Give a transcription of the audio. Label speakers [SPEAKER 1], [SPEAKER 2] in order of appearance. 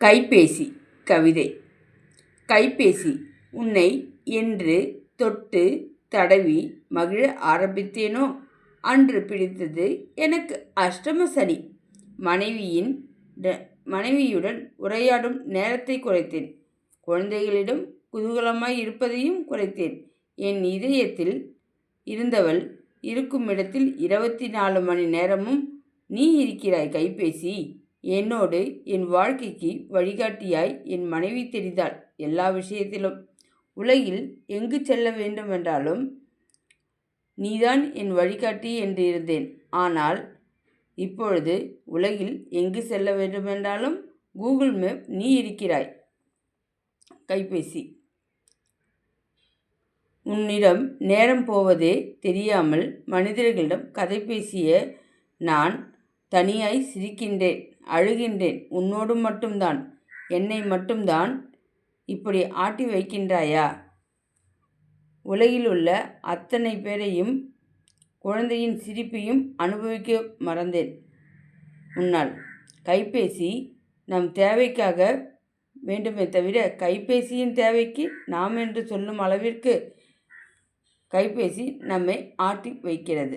[SPEAKER 1] கைபேசி கவிதை. கைபேசி உன்னை என்று தொட்டு தடவி மகிழ ஆரம்பித்தேனோ? அன்று பிடித்தது எனக்கு அஷ்டம சனி. மனைவியின் ட- மனைவியுடன் உரையாடும் நேரத்தை குறைத்தேன். குழந்தைகளிடம் குதூகலமாய் இருப்பதையும் குறைத்தேன். என் இதயத்தில் இருந்தவள் இருக்கும் இடத்தில் இருபத்தி நாலு மணி நேரமும் நீ இருக்கிறாய் கைபேசி. என்னோடு என் வாழ்க்கைக்கு வழிகாட்டியாய் என் மனைவி தெரிந்தாள் எல்லா விஷயத்திலும். உலகில் எங்கு செல்ல வேண்டுமென்றாலும் நீதான் என் வழிகாட்டி என்று இருந்தேன். ஆனால் இப்பொழுது உலகில் எங்கு செல்ல வேண்டுமென்றாலும் கூகுள் மேப் நீ இருக்கிறாய். கைபேசி. உன்னிடம் நேரம் போவதே தெரியாமல் மனிதர்களிடம் கதை பேசிய நான் தனியாய் சிரிக்கின்றேன் அழுகின்றேன். உன்னோடு மட்டும்தான் என்னை மட்டும்தான் இப்படி ஆட்டி வைக்கின்றாயா? உலகில் உள்ள அத்தனை பேரையும் குழந்தையின் சிரிப்பையும் அனுபவிக்க மறந்தேன். உன்னால் கைபேசி நம் தேவைக்காக வேண்டுமே தவிர கைபேசியின் தேவைக்கு நாம் என்று சொல்லும் அளவிற்கு கைபேசி நம்மை ஆட்டி வைக்கிறது.